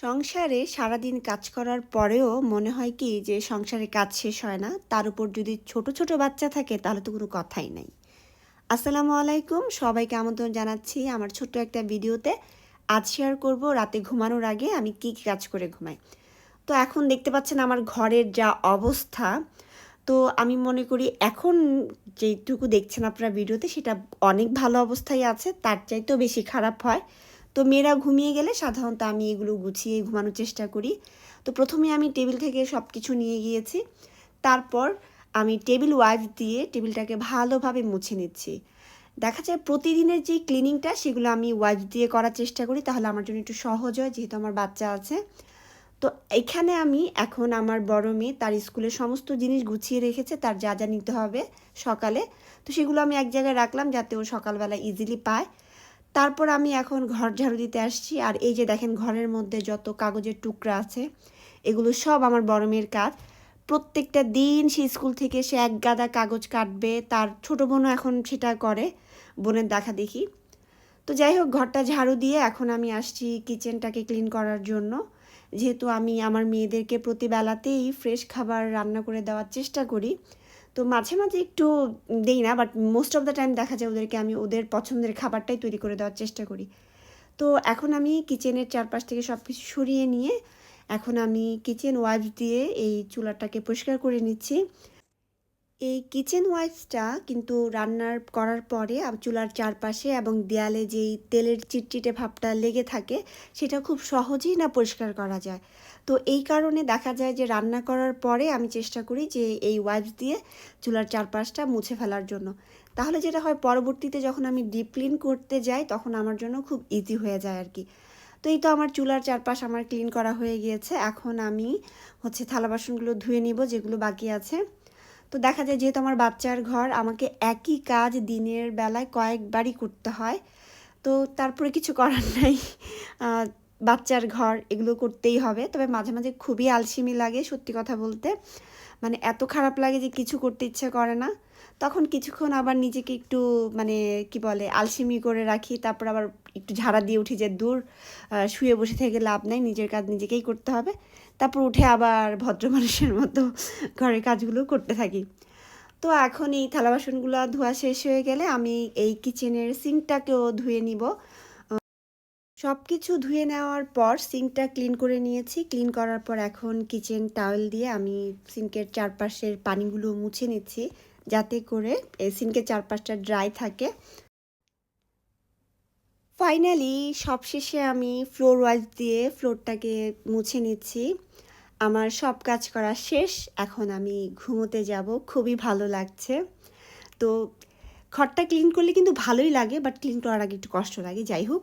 সংসারে সারাদিন কাজ করার পরেও মনে হয় কি যে সংসারে কাজ শেষ হয় না? তার উপর যদি ছোট ছোট বাচ্চা থাকে তাহলে তো কোনো কথাই নাই। আসসালামু আলাইকুম। সবাইকে আমন্ত্রণ জানাচ্ছি আমার ছোট্ট একটা ভিডিওতে। আজ শেয়ার করব রাতে ঘুমানোর আগে আমি কি কি কাজ করে ঘুমাই। তো এখন দেখতে পাচ্ছেন আমার ঘরের যা অবস্থা। তো আমি মনে করি এখন যেটুকু দেখছেন আপনারা ভিডিওতে সেটা অনেক ভালো অবস্থায় আছে, তার চাইতেও বেশি খারাপ হয়। তো মেয়েরা ঘুমিয়ে গেলে সাধারণত আমি এগুলো গুছিয়ে ঘুমানোর চেষ্টা করি। তো প্রথমে আমি টেবিল থেকে সব কিছু নিয়ে গিয়েছি। তারপর আমি টেবিল ওয়াইপ দিয়ে টেবিলটাকে ভালোভাবে মুছে নিচ্ছি। দেখা যায় প্রতিদিনের যে ক্লিনিংটা সেগুলো আমি ওয়াইপ দিয়ে করার চেষ্টা করি, তাহলে আমার জন্য একটু সহজ হয় যেহেতু আমার বাচ্চা আছে। তো এখানে আমি এখন আমার বড় মেয়ে তার স্কুলের সমস্ত জিনিস গুছিয়ে রেখেছে, তার যা যা নিতে হবে সকালে। তো সেগুলো আমি এক জায়গায় রাখলাম যাতে ও সকালবেলা ইজিলি পায়। তারপর আমি এখন ঘর ঝাড়ু দিতে আসছি। আর এই যে দেখেন ঘরের মধ্যে যত কাগজের টুকরা আছে, এগুলো সব আমার বড় মেয়ের কাজ। প্রত্যেকটা দিন সে স্কুল থেকে সে এক গাদা কাগজ কাটবে, তার ছোট বোনও এখন সেটা করে, বোনের দেখা দেখি। তো যাই হোক, ঘরটা ঝাড়ু দিয়ে এখন আমি আসছি কিচেনটাকে ক্লিন করার জন্য। যেহেতু আমি আমার মেয়েদেরকে প্রতিবেলাতেই ফ্রেশ খাবার রান্না করে দেওয়ার চেষ্টা করি তো মাঝে মাঝে একটু দিই না but most of the time দেখা যায় ওদেরকে আমি ওদের পছন্দের খাবারটাই তৈরি করে দেওয়ার চেষ্টা করি। তো এখন আমি কিচেনের চারপাশ থেকে সব কিছু সরিয়ে নিয়ে, এখন আমি কিচেন ওয়াইফ দিয়ে এই চুলাটাকে পরিষ্কার করে নিচ্ছি। এই কিচেন ওয়াইপসটা কিন্তু রান্নার করার পরে চুলার চারপাশে এবং দেয়ালে যেই তেলের চিটচিটে ভাবটা লেগে থাকে, সেটা খুব সহজেই না পরিষ্কার করা যায়। তো এই কারণে দেখা যায় যে রান্না করার পরে আমি চেষ্টা করি যে এই ওয়াইপস দিয়ে চুলার চারপাশটা মুছে ফেলার জন্য। তাহলে যেটা হয়, পরবর্তীতে যখন আমি ডিপ ক্লিন করতে যাই, তখন আমার জন্য খুব ইজি হয়ে যায় আর কি। তো এই তো আমার চুলার চারপাশ আমার ক্লিন করা হয়ে গিয়েছে। এখন আমি হচ্ছে থালা বাসনগুলো ধুয়ে নিব, যেগুলো বাকি আছে। তো দেখা যায় যেহেতু আমার বাচ্চার ঘর, আমাকে একই কাজ দিনের বেলায় কয়েকবারই করতে হয়। তো তারপরে কিছু করার নাই। বাচ্চার ঘর এগুলো করতেই হবে। তবে মাঝে মাঝে খুবই আলসিমি লাগে সত্যি কথা বলতে। মানে এত খারাপ লাগে যে কিছু করতে ইচ্ছে করে না। তখন কিছুক্ষণ আবার নিজেকে একটু মানে কি বলে, আলসিমি করে রাখি, তারপর আবার একটু ঝাড়া দিয়ে উঠি যে দূর শুয়ে বসে থেকে লাভ নেই, নিজের কাজ নিজেকেই করতে হবে। তারপর উঠে আবার ভদ্র মানুষের মতো ঘরের কাজগুলো করতে থাকি। তো এখন এই থালা বাসনগুলো ধোয়া শেষ হয়ে গেলে আমি এই কিচেনের সিঙ্কটাকেও ধুয়ে নিব। সব কিছু ধুয়ে নেওয়ার পর সিঙ্কটা ক্লিন করে নিয়েছি। ক্লিন করার পর এখন কিচেন টাওয়েল দিয়ে আমি সিঙ্কের চারপাশের পানিগুলো মুছে নিচ্ছি যাতে করে সিঙ্কের চারপাশটা ড্রাই থাকে। ফাইনালি সবশেষে আমি ফ্লোর ওয়াইজ দিয়ে ফ্লোরটাকে মুছে নিচ্ছি। আমার সব কাজ করা শেষ। এখন আমি ঘুমোতে যাব। খুবই ভালো লাগছে। তো ঘরটা ক্লিন করলে কিন্তু ভালোই লাগে, বাট ক্লিন করার আগে একটু কষ্ট লাগে। যাই হোক